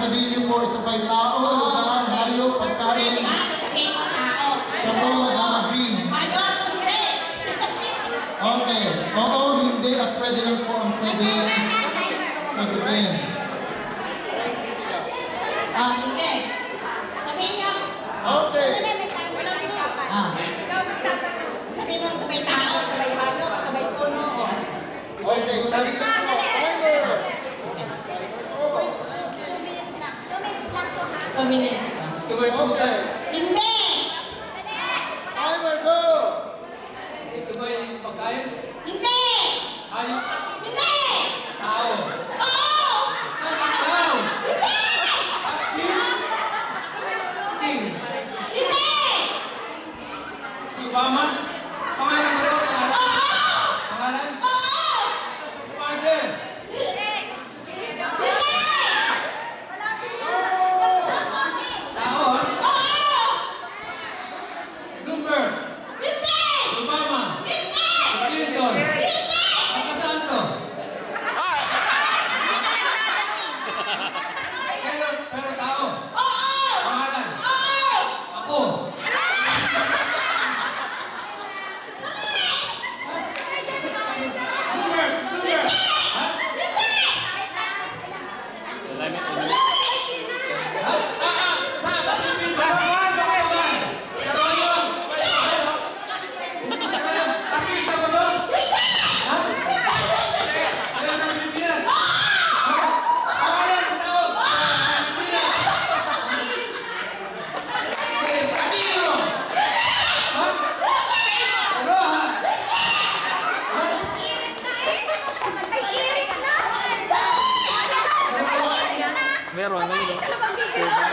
sasabihin niyo po ito kay tao, lugar, hayop, pagkain. Diba? Sasabihin ko tao. Siya po mag-agree. Ayun, hindi. Okay. Oo, hindi, at pwede lang po ang pwede sagutin. Ah, sige. Sabihin niyo. Okay. Ah. Sabihin mo, ito may tao, ito may hayop, ito may puno. oh. Okay. Sabi ko po, timer. Two minutes. Okay. Hindi! Timer, go! Ito ba yung pagkain? Hindi! Ay, Hindi! tao. Oo! Tao. King. Hindi! Si Obama? Amen. Meron, ano yun?